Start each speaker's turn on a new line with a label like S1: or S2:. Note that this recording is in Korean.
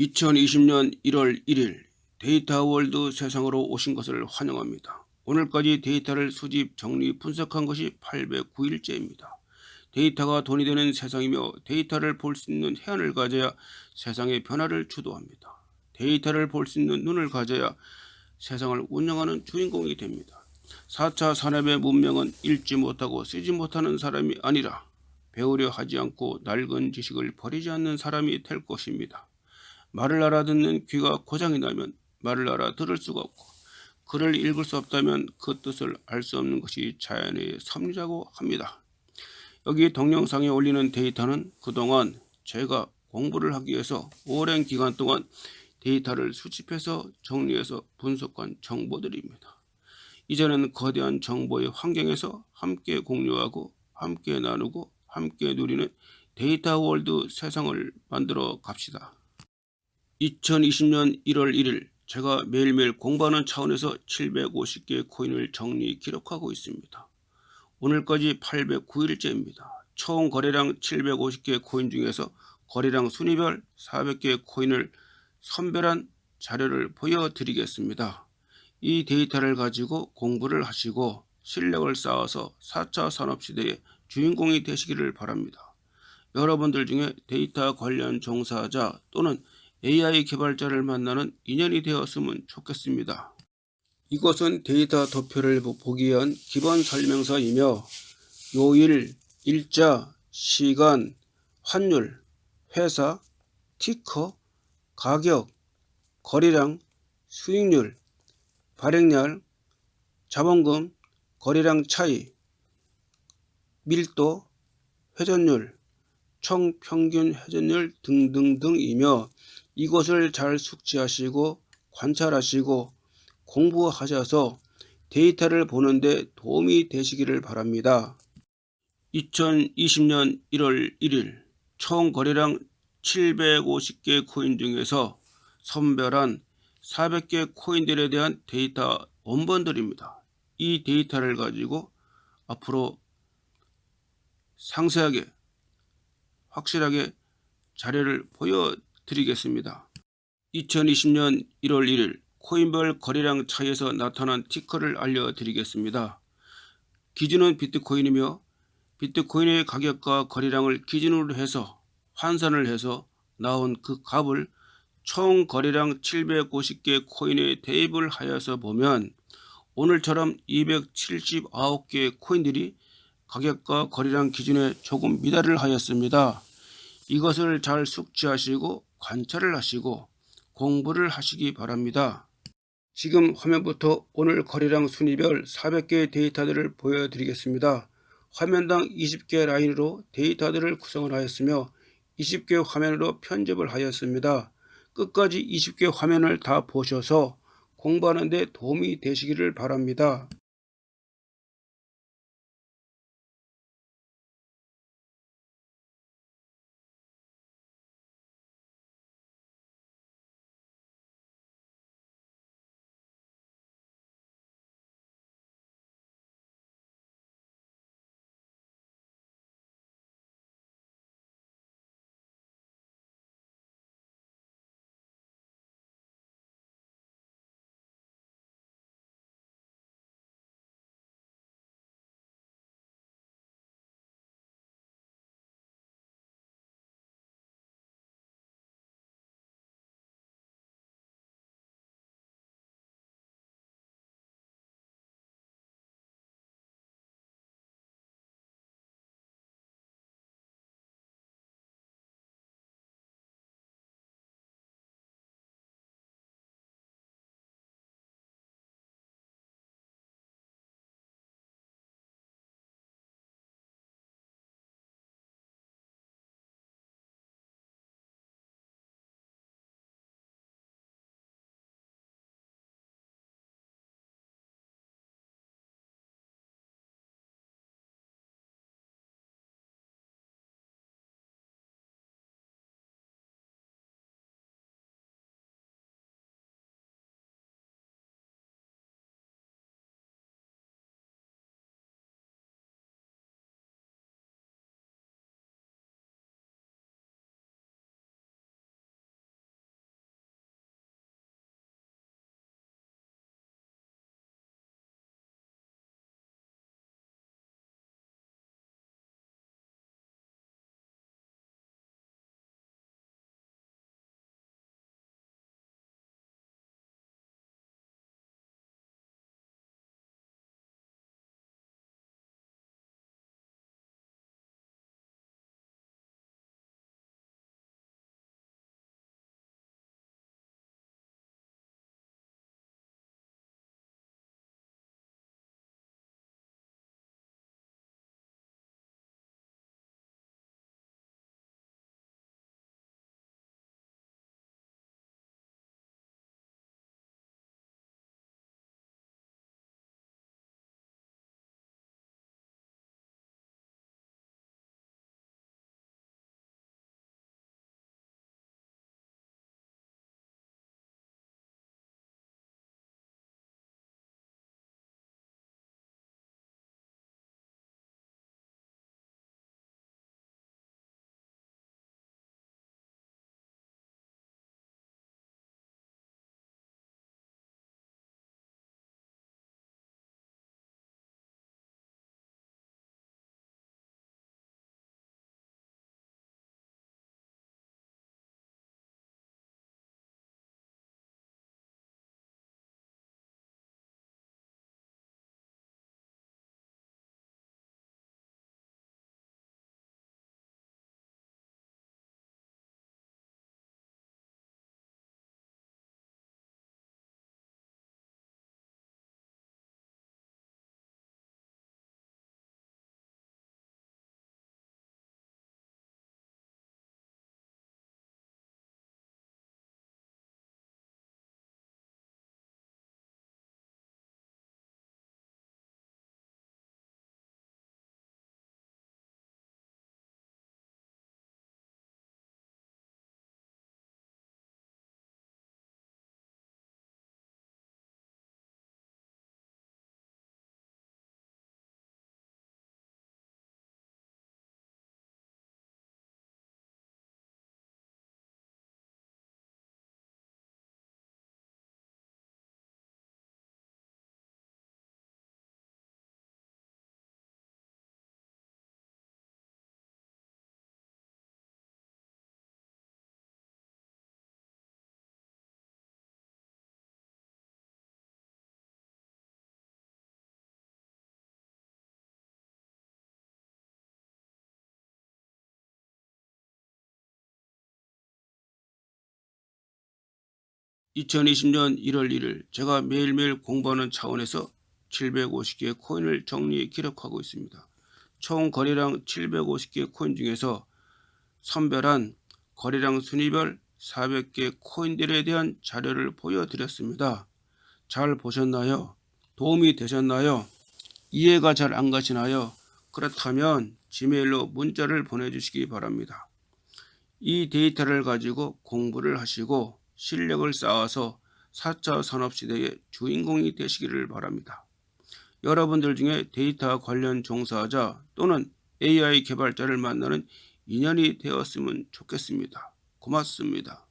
S1: 2020년 1월 1일 데이터 월드 세상으로 오신 것을 환영합니다. 오늘까지 데이터를 수집, 정리, 분석한 것이 809일째입니다. 데이터가 돈이 되는 세상이며 데이터를 볼 수 있는 해안을 가져야 세상의 변화를 주도합니다. 데이터를 볼 수 있는 눈을 가져야 세상을 운영하는 주인공이 됩니다. 4차 산업의 문명은 읽지 못하고 쓰지 못하는 사람이 아니라 배우려 하지 않고 낡은 지식을 버리지 않는 사람이 될 것입니다. 말을 알아듣는 귀가 고장이 나면 말을 알아 들을 수가 없고 글을 읽을 수 없다면 그 뜻을 알 수 없는 것이 자연의 섭리라고 합니다. 여기 동영상에 올리는 데이터는 그동안 제가 공부를 하기 위해서 오랜 기간 동안 데이터를 수집해서 정리해서 분석한 정보들입니다. 이제는 거대한 정보의 환경에서 함께 공유하고 함께 나누고 함께 누리는 데이터 월드 세상을 만들어 갑시다. 2020년 1월 1일 제가 매일매일 공부하는 차원에서 750개의 코인을 정리 기록하고 있습니다. 오늘까지 809일째입니다. 총 거래량 750개 코인 중에서 거래량 순위별 400개의 코인을 선별한 자료를 보여드리겠습니다. 이 데이터를 가지고 공부를 하시고 실력을 쌓아서 4차 산업시대의 주인공이 되시기를 바랍니다. 여러분들 중에 데이터 관련 종사자 또는 AI 개발자를 만나는 인연이 되었으면 좋겠습니다. 이것은 데이터 도표를 보기 위한 기본 설명서이며 요일, 일자, 시간, 환율, 회사, 티커, 가격, 거래량, 수익률, 발행량, 자본금, 거래량 차이, 밀도, 회전율, 총 평균 회전율 등등등이며 이것을 잘 숙지하시고 관찰하시고 공부하셔서 데이터를 보는데 도움이 되시기를 바랍니다. 2020년 1월 1일 총 거래량 750개 코인 중에서 선별한 400개 코인들에 대한 데이터 원본들입니다. 이 데이터를 가지고 앞으로 상세하게 확실하게 자료를 보여드리겠습니다. 2020년 1월 1일 코인별 거래량 차이에서 나타난 티커를 알려드리겠습니다. 기준은 비트코인이며 비트코인의 가격과 거래량을 기준으로 해서 환산을 해서 나온 그 값을 총 거래량 750개 코인에 대입을 하여서 보면 오늘처럼 279개 코인들이 가격과 거래량 기준에 조금 미달을 하였습니다. 이것을 잘 숙지하시고 관찰을 하시고 공부를 하시기 바랍니다. 지금 화면부터 오늘 거래량 순위별 400개의 데이터들을 보여드리겠습니다. 화면당 20개 라인으로 데이터들을 구성을 하였으며 20개 화면으로 편집을 하였습니다. 끝까지 20개 화면을 다 보셔서 공부하는 데 도움이 되시기를 바랍니다. 2020년 1월 1일 제가 매일매일 공부하는 차원에서 750개의 코인을 정리 기록하고 있습니다. 총 거래량 750개 코인 중에서 선별한 거래량 순위별 400개 코인들에 대한 자료를 보여드렸습니다. 잘 보셨나요? 도움이 되셨나요? 이해가 잘 안 가시나요? 그렇다면 지메일로 문자를 보내주시기 바랍니다. 이 데이터를 가지고 공부를 하시고 실력을 쌓아서 4차 산업시대의 주인공이 되시기를 바랍니다. 여러분들 중에 데이터 관련 종사자 또는 AI 개발자를 만나는 인연이 되었으면 좋겠습니다. 고맙습니다.